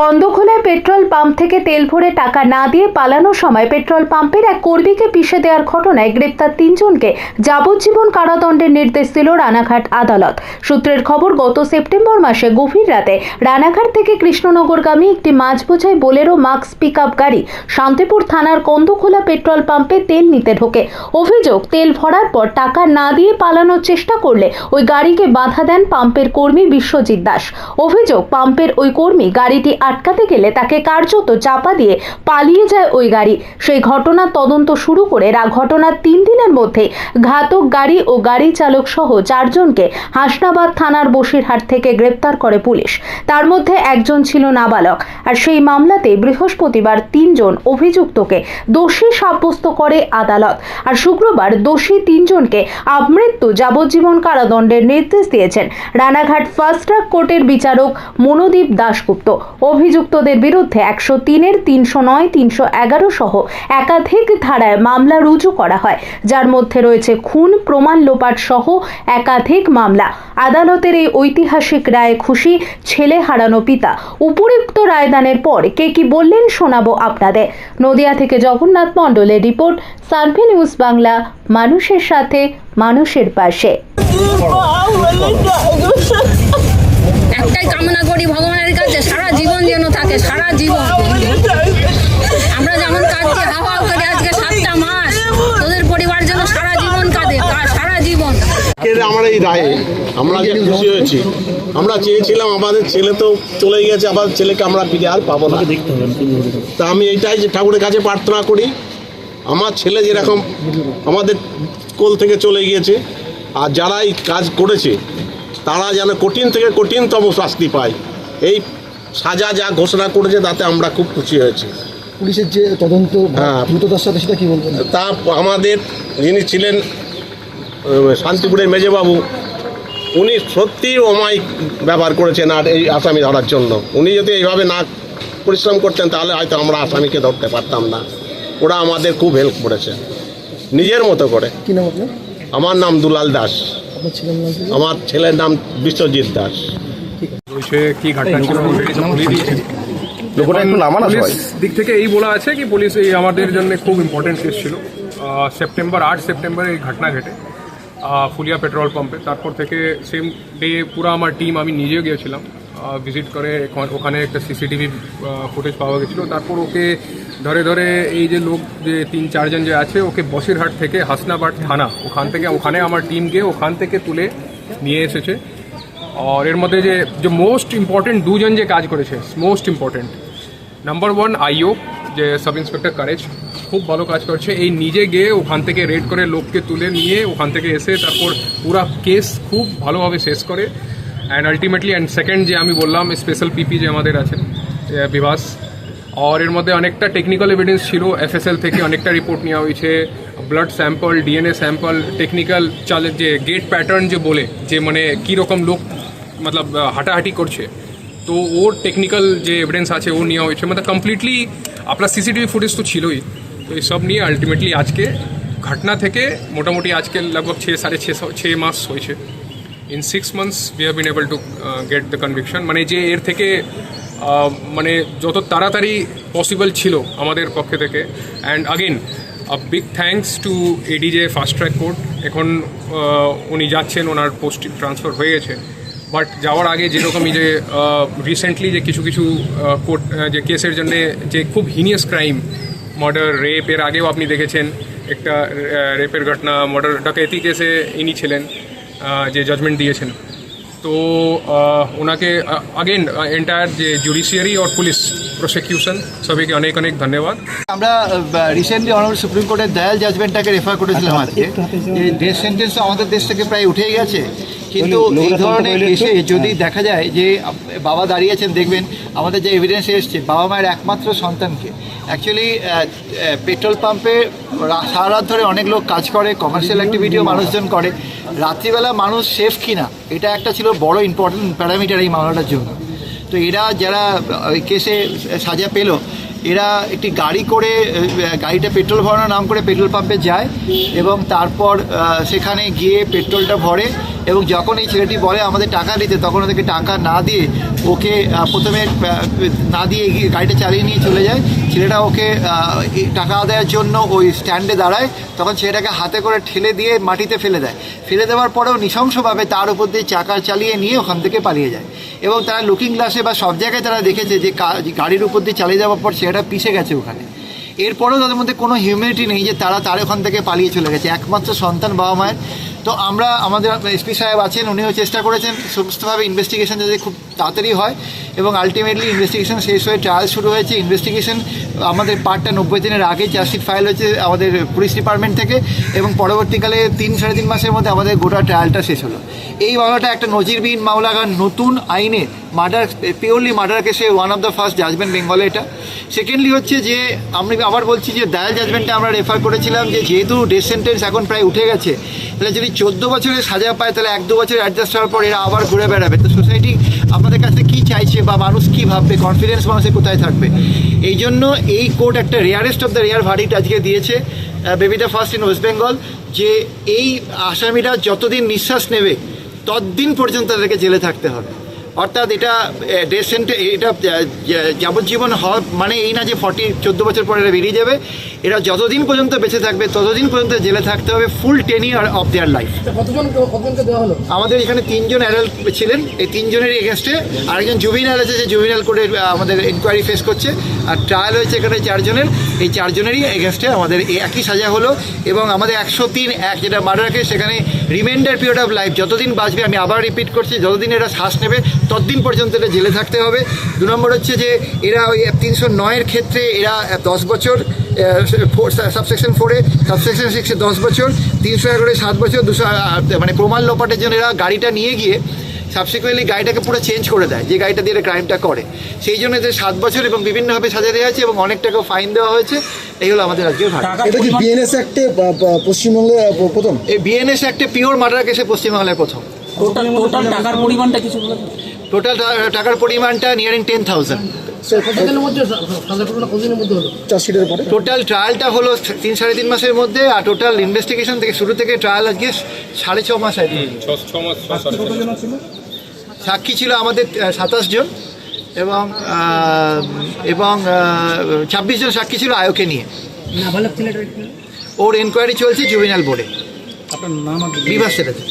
কন্দখোলায় petrol pump থেকে তেল ভরে টাকা না দিয়ে পালানোর সময় পেট্রোল পাম্পের এক কর্মীকে পিষে দেওয়ার ঘটনায় গ্রেপ্তার তিনজনকে যাবজ্জীবন কারাদণ্ডের নির্দেশ দিল রানাঘাট আদালত। সূত্রের খবর, গত সেপ্টেম্বর মাসে গভীর রাতে রানাঘাট থেকে কৃষ্ণনগরগামী একটি মাছ বোঝাই বোলেরো মাক্স পিক গাড়ি শান্তিপুর থানার কন্দখোলা পেট্রোল পাম্পে তেল নিতে ঢোকে। অভিযোগ, তেল ভরার পর টাকা না দিয়ে পালানোর চেষ্টা করলে ওই গাড়িকে বাধা দেন পাম্পের কর্মী বিশ্বজিৎ দাস। অভিযোগ, পাম্পের ওই কর্মী গাড়িটি আটকাতে গেলে তাকে কার্যত চাপা দিয়ে পালিয়ে যায় ওই গাড়ি। সেই ঘটনার তদন্ত শুরু করে রা ঘটনার তিন দিনের মধ্যে ঘাতক গাড়ি ও গাড়ি চালক সহ চারজনকে হাসনাবাদ থানার বসিরহাট থেকে গ্রেপ্তার করে পুলিশ। তার মধ্যে একজন ছিল নাবালক আর সেই মামলাতে বৃহস্পতিবার তিনজন অভিযুক্তকে দোষী সাব্যস্ত করে আদালত। আর শুক্রবার দোষী তিনজনকে আমৃত্যু যাবজ্জীবন কারাদণ্ডের নির্দেশ দিয়েছেন। রানাঘাট ফার্স্ট ট্র্যাক কোর্টের বিচারক মনোদীপ দাশগুপ্ত। অভিযুক্তদের বিরুদ্ধে একশো তিনের, তিনশো নয়, তিনশো এগারো সহ একাধিক ধারায় মামলা রুজু করা হয়। যার মধ্যে রয়েছে খুন, প্রমাণ লোপাট সহ একাধিক মামলা। আদালতের এই ঐতিহাসিক রায়ে খুশি ছেলে হারানো পিতা। উপযুক্ত রায়দানের পর কে কি বললেন শোনাবো আপনাদের। নদিয়া থেকে জগন্নাথ মণ্ডলের রিপোর্ট, সার্ভে নিউজ বাংলা, মানুষের সাথে, মানুষের পাশে। একটাই কামনা করি ভগবানের কাছে সারা জীবন যেন থাকে সারা জীবন। আমরা যেমন কাঁদছি, হাওয়া করে আজকে সাতটা মাস। তোদের পরিবার যেন সারা জীবন কাঁদে সারা জীবন। আমার এই রায়ে, আমরা যে খুশি হয়েছি। আমরা চেয়েছিলাম আমাদের ছেলে তো চলে গেছে আবার ছেলেকে আমরা ফিরে আর পাবো না। তা আমি এইটাই যে ঠাকুরের কাছে প্রার্থনা করি, আমার ছেলে যেরকম আমাদের কোল থেকে চলে গিয়েছে, আর যারা এই কাজ করেছে, তারা যেন কঠিন থেকে কঠিনতম শাস্তি পায়। এই সাজা যা ঘোষণা করেছে তাতে আমরা খুব খুশি হয়েছি। পুলিশের যে তদন্ত হ্যাঁ। দ্রুততার সাথে সেটা কি বলবেন? তা আমাদের যিনি ছিলেন শান্তিপুরের মেজেবাবু উনি সত্যিই অমায়িক ব্যবহার করেছেন আর এই আসামি ধরার জন্য। উনি যদি এইভাবে না পরিশ্রম করতেন তাহলে হয়তো আমরা আসামিকে ধরতে পারতাম না। ওরা আমাদের খুব হেল্প করেছে। নিজের মতো করে। কি নাম আপনার? আমার নাম দুলাল দাস? আমার ছেলের নাম বিশ্বজিৎ দাস। হয়েছে কি ঘটনা ছিল? অলরেডি সব বলে দিয়েছে লোকটা একটু নামা না দিক থেকে এই বলা আছে কি পুলিশ এই আমাদের জন্য খুব ইম্পর্টেন্ট কেস ছিল। সেপ্টেম্বর আট সেপ্টেম্বর এই ঘটনা ঘটে আহ, ফুলিয়া পেট্রোল পাম্পে তারপর থেকে সেম ডে পুরো আমার টিম আমি নিজেও গিয়েছিলাম ভিজিট করে ওখানে একটা সিসিটিভি ফুটেজ পাওয়া গেছিল। তারপর ওকে ধরে ধরে এই যে লোক যে তিন চারজন যে আছে ওকে বসিরহাট থেকে হাসনাবাদ থানা ওখান থেকে ওখানে আমার টিম গিয়ে ওখান থেকে তুলে নিয়ে এসেছে। আর এর মধ্যে যে যে মোস্ট ইম্পর্টেন্ট দুজন যে কাজ করেছে most important number one IO যে সাব ইন্সপেক্টর কারেজ খুব ভালো কাজ করছে এই নিজে গিয়ে ওখান থেকে রেড করে লোককে তুলে নিয়ে ওখান থেকে এসে তারপর পুরা কেস খুব ভালোভাবে শেষ করে অ্যান্ড আলটিমেটলি অ্যান্ড সেকেন্ড যে আমি বললাম স্পেশাল পিপি যে আমাদের আছে বিভাস আর এর মধ্যে অনেকটা টেকনিক্যাল এভিডেন্স ছিল এফএসএল থেকে অনেকটা রিপোর্ট নেওয়া হয়েছে blood sample DNA sample technical চালের যে গেট প্যাটার্ন যে বলে যে মানে কীরকম লোক মতলব হাঁটাহাঁটি করছে তো ওর টেকনিক্যাল যে এভিডেন্স আছে ও নেওয়া হয়েছে মানে কমপ্লিটলি আপনার সিসিটিভি ফুটেজ তো ছিলই তো এই সব নিয়ে আলটিমেটলি আজকে ঘটনা থেকে মোটামুটি আজকে লগভগ ছ সাড়ে ছ ছ মাস হয়েছে in six months we have been able to get the conviction মানে যে এর থেকে মানে যত তাড়াতাড়ি পসিবল ছিল আমাদের পক্ষে থেকে and again big thanks to ADJ fast track court এখন উনি যাচ্ছেন ওনার পোস্ট ট্রান্সফার হয়ে গেছে বাট যাওয়ার আগে যেরকমই যে রিসেন্টলি যে কিছু কিছু কোর্ট যে কেসের জন্য যে খুব হিনিয়াস ক্রাইম মার্ডার রেপ এর আগেও আপনি দেখেছেন একটা রেপের ঘটনা মার্ডার ডাকাতি কেসে ইনি ছিলেন যে জাজমেন্ট দিয়েছেন। তো ওনাকে আগেন এন্টায়ার যে জুডিশিয়ারি আর পুলিশ প্রসিকিউশন সবাইকে অনেক অনেক ধন্যবাদ। আমরা রিসেন্টলি অনারেবল সুপ্রিম কোর্টের দয়াল জাজমেন্টটাকে রেফার করেছিলাম আজকে। যে ডেথ সেন্টেন্স আমাদের দেশ থেকে প্রায় উঠেই গেছে। কিন্তু এই ধরনের এসে যদি দেখা যায় যে বাবা দাঁড়িয়েছেন দেখবেন আমাদের যে এভিডেন্স এসছে বাবা মায়ের একমাত্র সন্তানকে। অ্যাকচুয়ালি পেট্রোল পাম্পে সারা রাত ধরে অনেক লোক কাজ করে কমার্শিয়াল অ্যাক্টিভিটিও মানুষজন করে। রাত্রিবেলা মানুষ সেফ কিনা এটা একটা ছিল বড় ইম্পর্টেন্ট প্যারামিটার এই মামলাটার জন্য। তো এরা যারা ওই কেসে সাজা পেল এরা একটি গাড়ি করে গাড়িটা পেট্রোল ভরানোর নাম করে পেট্রোল পাম্পে যায় এবং তারপর সেখানে গিয়ে পেট্রোলটা ভরে এবং যখন এই ছেলেটি বলে আমাদের টাকা দিতে, তখন ওদেরকে টাকা না দিয়ে ওকে প্রথমে না দিয়ে গাড়িটা চালিয়ে নিয়ে চলে যায়। ছেলেটা ওকে টাকা আদায়ের জন্য ওই স্ট্যান্ডে দাঁড়ায়। তখন ছেলেটাকে হাতে করে ঠেলে দিয়ে মাটিতে ফেলে দেয়। ফেলে দেওয়ার পরেও নৃশংসভাবে তার উপর দিয়ে চাকা চালিয়ে নিয়ে ওখান থেকে পালিয়ে যায়। এবং তারা লুকিং গ্লাসে বা সব জায়গায় তারা দেখেছে যে গাড়ির উপর দিয়ে চালিয়ে যাওয়ার পর ছেলেটা পিষে গেছে ওখানে। এরপরেও তাদের মধ্যে কোনো হিউম্যানিটি নেই যে তারা তার ওখান থেকে পালিয়ে চলে গেছে। একমাত্র সন্তান বাবা মায়ের তো আমরা আমাদের এসপি সাহেব আছেন উনিও চেষ্টা করেছেন সমস্তভাবে ইনভেস্টিগেশন যাতে খুব তাড়াতাড়ি হয় এবং আলটিমেটলি ইনভেস্টিগেশন শেষ হয়ে ট্রায়াল শুরু হয়েছে। ইনভেস্টিগেশন আমাদের পার্টটা নব্বই দিনের আগে চার্জশিট ফাইল হয়েছে আমাদের পুলিশ ডিপার্টমেন্ট থেকে এবং পরবর্তীকালে তিন সাড়ে তিন মাসের মধ্যে আমাদের গোটা ট্রায়ালটা শেষ হলো। এই মামলাটা একটা নজিরবিহীন মামলা, কারণ নতুন আইনে মার্ডার পিওরলি মার্ডার কেসে one of the first judgement বেঙ্গলে এটা। সেকেন্ডলি হচ্ছে যে, আমি আবার বলছি যে দায়াল জাজমেন্টটা আমরা রেফার করেছিলাম যে যেহেতু ডেথ সেন্টেন্স এখন প্রায় উঠে গেছে, তাহলে যদি চোদ্দ বছরের সাজা পায়, তাহলে এক দু বছর অ্যাডজাস্ট হওয়ার পর এরা আবার ঘুরে বেড়াবে। তো সোসাইটি আমাদের কাছে কি চাইছে বা মানুষ কি ভাববে? কনফিডেন্স মানুষের কোথায় থাকবে? এই জন্য এই কোর্ট একটা rarest of the rare verdict আজকে দিয়েছে বেবিটা ফার্স্ট ইন ওয়েস্ট বেঙ্গল যে এই আসামিরা যতদিন নিঃশ্বাস নেবে, ততদিন পর্যন্ত তাদেরকে জেলে থাকতে হবে। অর্থাৎ এটা ডেথ এটা যাবজ্জীবন হওয়া মানে এই না যে ফর্টি চোদ্দ বছর পরে এরা বেরিয়ে যাবে। এরা যতদিন পর্যন্ত বেঁচে থাকবে ততদিন পর্যন্ত জেলে থাকতে হবে ফুল টেনিয়ার অফ দেয়ার লাইফ কতজন কতজনকে দেওয়া হলো? আমাদের এখানে তিনজন অ্যাডাল্ট ছিলেন এই তিনজনের এগেনস্টে আরেকজন জুবিনাল আছে যে জুবিনাল করে আমাদের ইনকোয়ারি ফেস করছে। আর ট্রায়াল হয়েছে এখানে চারজনের এই চারজনেরই এগেনস্টে আমাদের একই সাজা হলো এবং আমাদের একশো তিন এক যেটা মার্ডার কেস সেখানে রিমাইন্ডার পিরিয়ড অফ লাইফ যতদিন বাঁচবে আমি আবার রিপিট করছি যতদিন এরা শ্বাস নেবে ততদিন পর্যন্ত এটা জেলে থাকতে হবে। দু নম্বর হচ্ছে যে এরা ওই তিনশো নয়ের ক্ষেত্রে এরা দশ বছর সাবসেকশন ফোরে সাবসেকশন সিক্সে দশ বছর তিনশো এগারোয় সাত বছর দুশো মানে প্রমাণ লোপাটের জন্য এরা গাড়িটা নিয়ে গিয়ে সাবসিকুয়েন্টলি গাড়িটাকে পুরো চেঞ্জ করে দেয় যে গাড়িটা দিয়ে ক্রাইমটা করে। সেই জন্য যে সাত বছর এবং বিভিন্নভাবে সাজা দেওয়া হয়েছে এবং অনেক টাকা ফাইন দেওয়া হয়েছে। এই হলো আমাদের আজকের ভাগ এটা কি বিএনএস অ্যাক্টে পশ্চিমবঙ্গে প্রথম? এই বিএনএস একটা পিওর মার্ডার কেসে পশ্চিমবাংলায় প্রথম। টোটাল টাকার পরিমাণটা কিছু। টোটাল টাকার পরিমাণটা নিয়ারিং টেন থাউজেন্ড টোটাল ট্রায়ালটা হলো? তিন সাড়ে তিন মাসের মধ্যে আর টোটাল ইনভেস্টিগেশন থেকে শুরু থেকে ট্রায়াল আজকে সাড়ে ছ মাস আগে। সাক্ষী ছিল আমাদের সাতাশ জন এবং এবং ছাব্বিশ জন সাক্ষী ছিল আয়োকে নিয়ে। ওর এনকোয়ারি চলছে জুবিনাল বোর্ডে আপনার নাম বিভাস সেটাতে।